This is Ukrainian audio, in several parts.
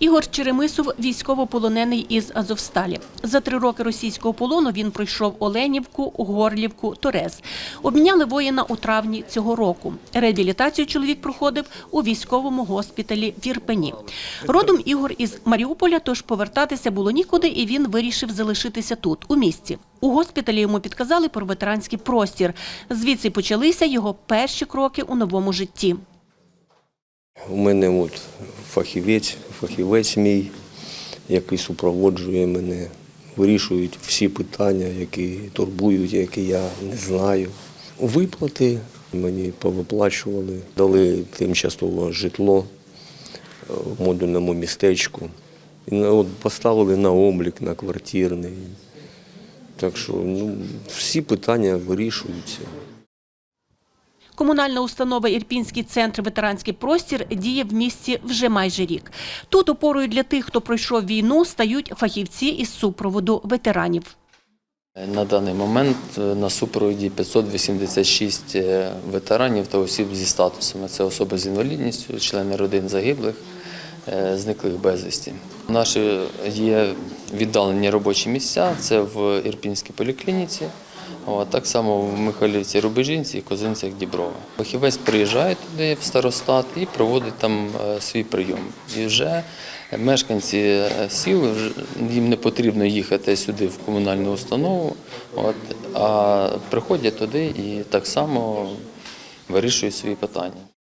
Ігор Черемисов військовополонений із Азовсталі. За три роки російського полону він пройшов Оленівку, Горлівку, Торез. Обміняли воїна у травні цього року. Реабілітацію чоловік проходив у військовому госпіталі в Ірпені. Родом Ігор із Маріуполя, тож повертатися було нікуди, і він вирішив залишитися тут, у місті. У госпіталі йому підказали про ветеранський простір. Звідси почалися його перші кроки у новому житті. У мене от фахівець, фахівець мій, який супроводжує мене, вирішують всі питання, які турбують, які я не знаю. Виплати мені повиплачували, дали тимчасове житло е, в модульному містечку. І от поставили на облік, на квартирний. Так що ну, всі питання вирішуються. Комунальна установа Ірпінський центр ветеранський простір діє в місті вже майже рік. Тут опорою для тих, хто пройшов війну, стають фахівці із супроводу ветеранів. На даний момент е, на супроводі 586 е, ветеранів та осіб зі статусами. Це особи з інвалідністю, члени родин загиблих, е, зниклих безвісті. Наші є віддалені робочі місця. Це в Ірпінській поліклініці, так само в Михайлівці Рубежинці і Козинцях Діброва. Фахівець приїжджає туди в старостат і проводить там е, свій прийом. І вже мешканці е, сіл їм не потрібно їхати сюди в комунальну установу, от, а приходять туди і так само вирішують свої питання.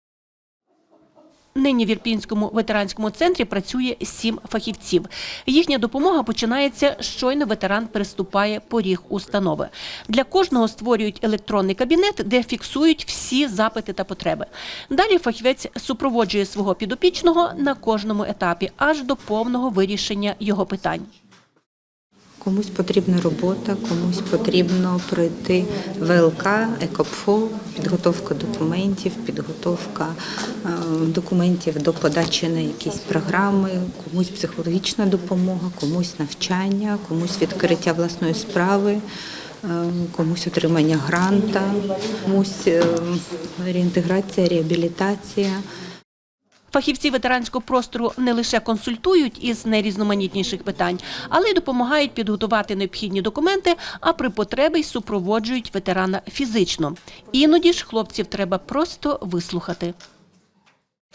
Нині в Ірпінському ветеранському центрі працює сім фахівців. Їхня допомога починається щойно ветеран переступає поріг установи. Для кожного створюють електронний кабінет, де фіксують всі запити та потреби. Далі фахівець супроводжує свого підопічного на кожному етапі, аж до повного вирішення його питань. Комусь потрібна робота, комусь потрібно пройти ВЛК, ЕКОПФО, підготовка документів, підготовка е, документів до подачі на якісь програми, комусь психологічна допомога, комусь навчання, комусь відкриття власної справи, е, комусь отримання гранта, комусь е, реінтеграція, реабілітація. Фахівці ветеранського простору не лише консультують із найрізноманітніших питань, але й допомагають підготувати необхідні документи, а при потребі й супроводжують ветерана фізично. Іноді ж хлопців треба просто вислухати.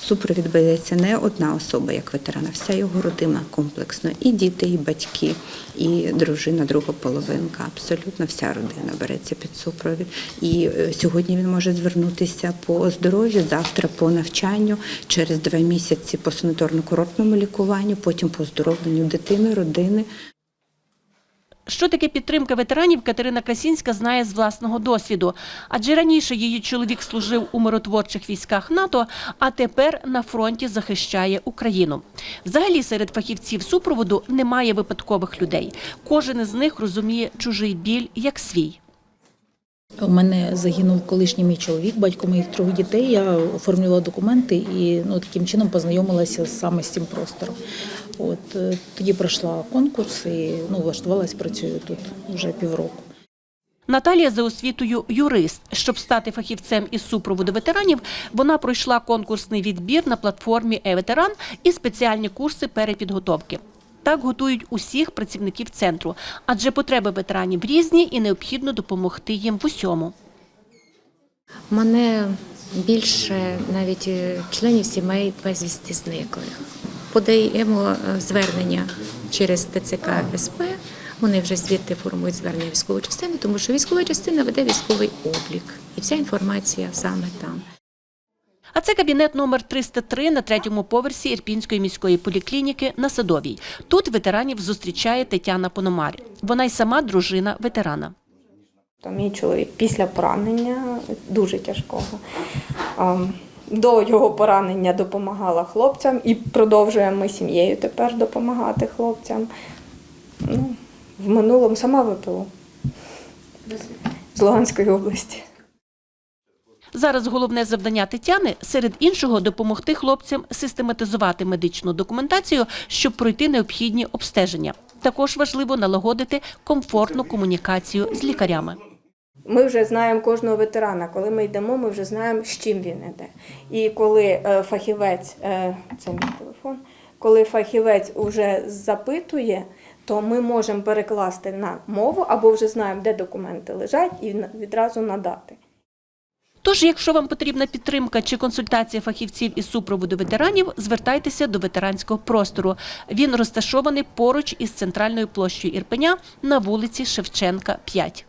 Супровід береться не одна особа, як ветерана, вся його родина комплексно. І діти, і батьки, і дружина, друга половинка. Абсолютно вся родина береться під супровід. І е, сьогодні він може звернутися по здоров'ю, завтра по навчанню, через два місяці по санаторно-курортному лікуванню, потім по оздоровленню дитини, родини. Що таке підтримка ветеранів, Катерина Касінська знає з власного досвіду. Адже раніше її чоловік служив у миротворчих військах НАТО, а тепер на фронті захищає Україну. Взагалі серед фахівців супроводу немає випадкових людей. Кожен із них розуміє чужий біль як свій. У мене загинув колишній мій чоловік, батько моїх трьох дітей. Я оформлювала документи і ну таким чином познайомилася саме з цим простором. От е, тоді пройшла конкурс і ну влаштувалась, працюю тут вже півроку. Наталія за освітою юрист. Щоб стати фахівцем із супроводу ветеранів, вона пройшла конкурсний відбір на платформі «Е-ветеран» і спеціальні курси перепідготовки. Так готують усіх працівників центру, адже потреби ветеранів різні і необхідно допомогти їм в усьому. Мене більше навіть е, членів сімей безвісти зниклих. Подаємо е, звернення через ТЦК СП. Вони вже звідти формують звернення військової частини, тому що військова частина веде військовий облік, і вся інформація саме там. А це кабінет номер 303 на третьому поверсі Ірпінської міської поліклініки на Садовій. Тут ветеранів зустрічає Тетяна Пономар. Вона й сама дружина ветерана. То мій чоловік після поранення дуже тяжкого. До його поранення допомагала хлопцям і продовжуємо ми сім'єю тепер допомагати хлопцям. Ну, в минулому сама ВПО з Луганської області. Зараз головне завдання Тетяни серед іншого допомогти хлопцям систематизувати медичну документацію, щоб пройти необхідні обстеження. Також важливо налагодити комфортну комунікацію з лікарями. Ми вже знаємо кожного ветерана. Коли ми йдемо, ми вже знаємо, з чим він йде. І коли е, фахівець, е, це мій телефон, коли фахівець уже запитує, то ми можемо перекласти на мову або вже знаємо, де документи лежать, і відразу надати. Тож, якщо вам потрібна підтримка чи консультація фахівців із супроводу ветеранів, звертайтеся до ветеранського простору. Він розташований поруч із центральною площею Ірпеня на вулиці Шевченка, 5.